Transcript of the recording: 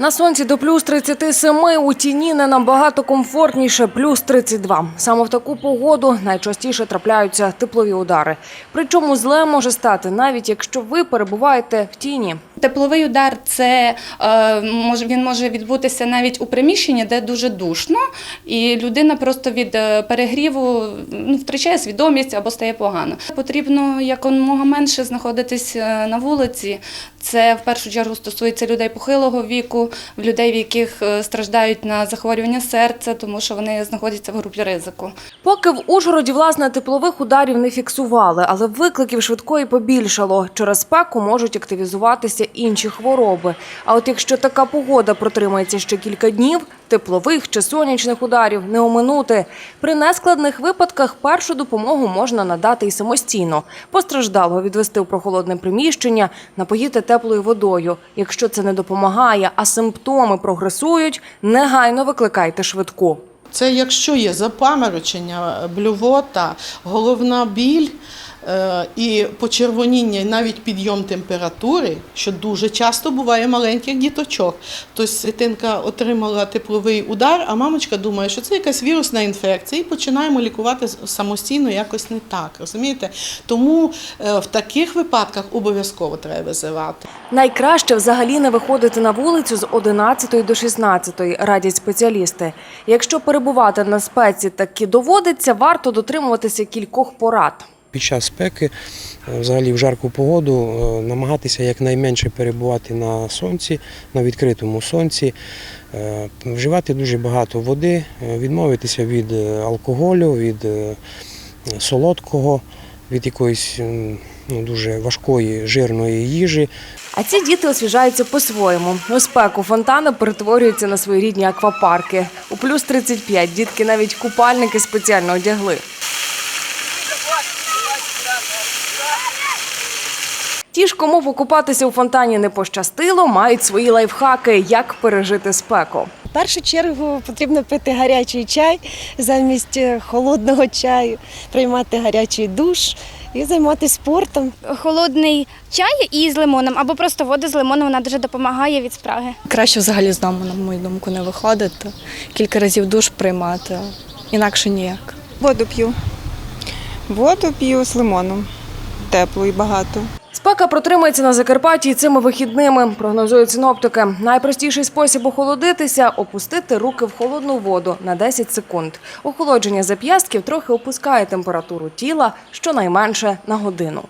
На сонці до плюс 37, у тіні не набагато комфортніше – плюс 32. Саме в таку погоду найчастіше трапляються теплові удари. Причому зле може стати, навіть якщо ви перебуваєте в тіні. Тепловий удар це е, може він може відбутися навіть у приміщенні, де дуже душно, і людина просто від е, перегріву ну, втрачає свідомість або стає погано. Потрібно якомога менше знаходитись е, на вулиці. Це в першу чергу стосується людей похилого віку, людей, в яких страждають на захворювання серця, тому що вони знаходяться в групі ризику. Поки в Ужгороді, власне, теплових ударів не фіксували, але викликів швидкої побільшало. Через спеку можуть активізуватися інші хвороби. А от якщо така погода протримається ще кілька днів, теплових чи сонячних ударів не оминути. При нескладних випадках першу допомогу можна надати і самостійно. Постраждалого відвести в прохолодне приміщення, напоїти теплою водою. Якщо це не допомагає, а симптоми прогресують, негайно викликайте швидку. Це якщо є запаморочення, блювота, головна біль і почервоніння, і навіть підйом температури, що дуже часто буває маленьких діточок. Тобто дитинка отримала тепловий удар, а мамочка думає, що це якась вірусна інфекція, і починаємо лікувати самостійно якось не так. Розумієте? Тому е, в таких випадках обов'язково треба визивати. Найкраще взагалі не виходити на вулицю з 11 до 16, радять спеціалісти. Якщо перебувати на спеці таки доводиться, варто дотримуватися кількох порад. Під час спеки, е, взагалі в жарку погоду, е, намагатися якнайменше перебувати на сонці, на відкритому сонці, е, вживати дуже багато води, відмовитися від алкоголю, від солодкого, від якоїсь ну, дуже важкої жирної їжі. А ці діти освіжаються по-своєму. У спеку фонтани перетворюються на своєрідні аквапарки. У плюс 35 дітки навіть купальники спеціально одягли. Ті ж, кому покупатися у фонтані не пощастило, мають свої лайфхаки, як пережити спеку. В першу чергу потрібно пити гарячий чай замість е, холодного чаю, приймати гарячий душ і займатися спортом. холодний чай із лимоном або просто вода з лимоном, вона дуже допомагає від спраги. Краще взагалі з дому, на мою думку, не виходити. Кілька разів душ приймати, інакше ніяк. Воду п'ю. Воду п'ю з лимоном. Теплу і багато. Спека протримається на Закарпатті цими вихідними, прогнозують синоптики. Найпростіший спосіб охолодитися – опустити руки в холодну воду на 10 секунд. Охолодження зап'ястків трохи опускає температуру тіла щонайменше на годину.